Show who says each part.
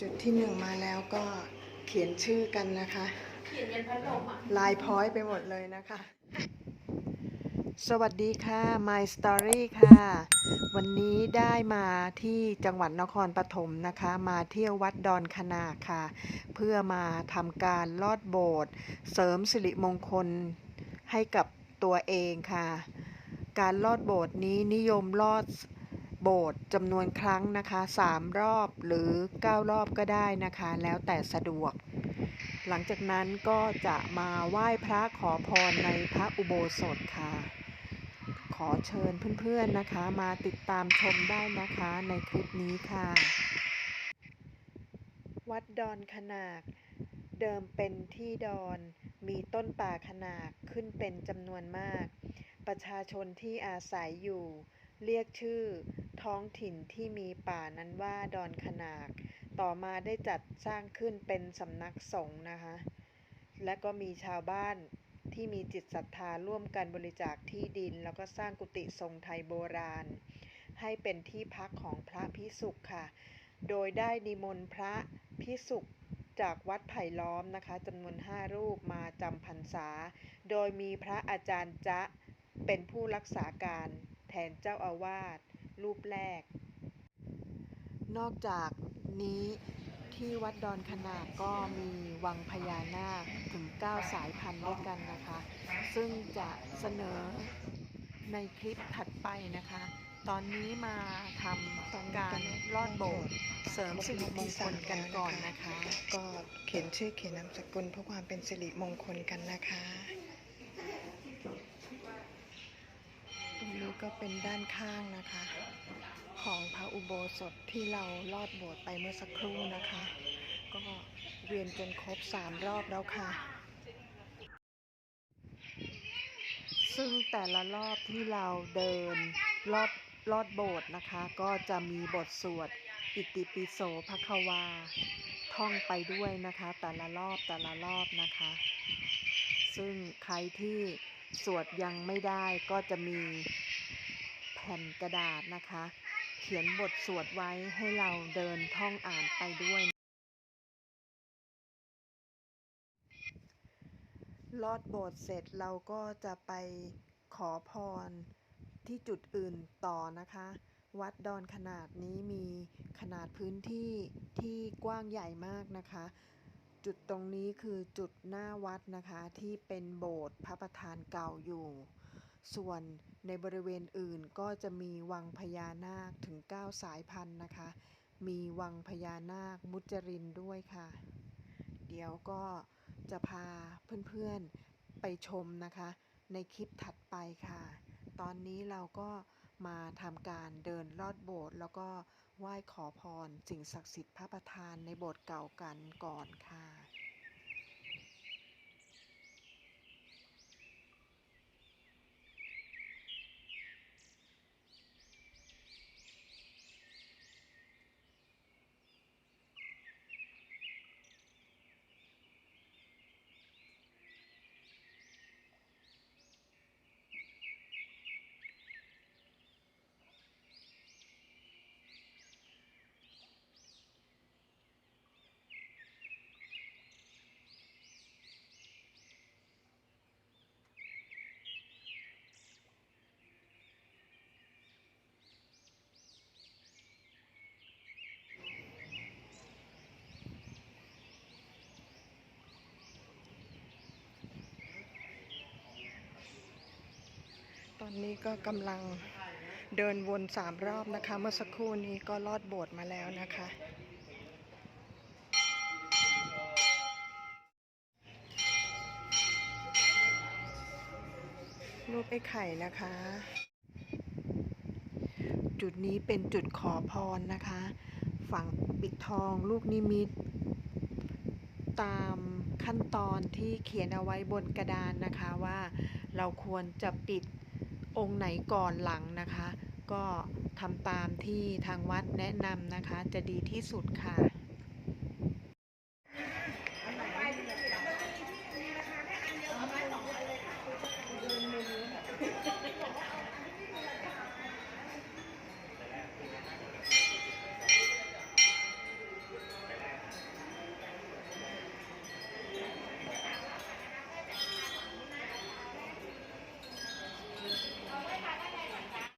Speaker 1: จุดที่หนึ่งมาแล้วก็เขียนชื่อกันนะคะ
Speaker 2: เขียนยันพัดลมอะ
Speaker 1: ลายพ้อยไปหมดเลยนะคะ สวัสดีค่ะ My Story ค่ะ วันนี้ได้มาที่จังหวัดนครปฐมนะคะ มาเที่ยววัดดอนคนาค่ะ เพื่อมาทำการลอดโบสถ์เสริมสิริมงคลให้กับตัวเองค่ะ การลอดโบสถ์นี้นิยมลอด โบสถ์จำนวนครั้งนะคะ3รอบหรือ 9 รอบก็ได้นะคะ แล้วแต่สะดวก หลังจากนั้นก็จะมาไหว้พระขอพรในพระอุโบสถค่ะ ขอเชิญเพื่อนๆนะคะ มาติดตามชมได้นะคะในคลิปนี้ค่ะ วัดดอนขนากเดิมเป็นที่ดอนมีต้นป่าขนากขึ้นเป็นจำนวนมาก ประชาชนที่อาศัยอยู่ เรียกชื่อท้องถิ่นที่มีป่านั้นว่าดอนขนาก ต่อมาได้จัดสร้างขึ้นเป็นสำนักสงฆ์นะคะ และก็มีชาวบ้านที่มีจิตศรัทธาร่วมกันบริจาคที่ดิน แล้วก็สร้างกุฏิทรงไทยโบราณ ให้เป็นที่พักของพระพิสุขค่ะ โดยได้นิมนต์พระพิสุขจากวัดไผ่ล้อมนะคะจำนวนห้ารูปมาจำพรรษา โดยมีพระอาจารย์จ๊ะเป็นผู้รักษาการ ทนเจ้าอาวาสรูปแรก นอกจากนี้ที่วัดดอนขนาดก็มีวังพญานาคถึง 9 สายพันธุ์ด้วยกันนะคะ ซึ่งจะเสนอในคลิปถัดไปนะคะ ตอนนี้มาทำการลอดโบสถ์เสริมสิริมงคลกันก่อนนะคะ ก็เขียนชื่อเขียนนามสกุลเพื่อความเป็นสิริมงคลกันนะคะ ตรงนี้ ก็เป็นด้านข้างนะคะ ของพระอุโบสถที่เราลอดโบสถ์ไปเมื่อสักครู่นะคะ ก็เวียนจนครบสามรอบแล้วค่ะ ซึ่งแต่ละรอบที่เราเดินลอดลอดโบสถ์นะคะ ก็จะมีบทสวดอิติปิโสภควา ท่องไปด้วยนะคะ แต่ละรอบแต่ละรอบนะคะ ซึ่งใครที่สวดยังไม่ได้ก็จะมี ผ่นกระดาษนะคะ เขียนบทสวดไว้ให้เราเดินท่องอ่านไปด้วย ลอดโบสถ์เสร็จเราก็จะไปขอพรที่จุดอื่นต่อนะคะ วัดดอนขนาดนี้มีขนาดพื้นที่ที่กว้างใหญ่มากนะคะ จุดตรงนี้คือจุดหน้าวัดนะคะที่เป็นโบสถ์พระประธานเก่าอยู่ ส่วนในบริเวณอื่นก็จะมีวังพญานาคถึง 9 สายพันธุ์นะคะ มีวังพญานาคมุจรินด้วยค่ะ เดี๋ยวก็จะพาเพื่อนๆไปชมนะคะ ในคลิปถัดไปค่ะ ตอนนี้เราก็ มาทำการเดินลอดโบสถ์แล้วก็ไหว้ขอพรสิ่งศักดิ์สิทธิ์พระประธานในโบสถ์เก่ากันก่อนค่ะ อนนี้ก็กำลังเดินวนสามรอบนะคะ เมื่อสักครู่นี้ก็ลอดโบสถ์มาแล้วนะคะ รูปไอ้ไข่นะคะ จุดนี้เป็นจุดขอพรนะคะ ฝั่งปิดทองลูกนิมิต ตามขั้นตอนที่เขียนเอาไว้บนกระดานนะคะว่าเราควรจะปิด องค์ไหนก่อนหลังนะคะ ก็ทำตามที่ทางวัดแนะนำนะคะ จะดีที่สุดค่ะ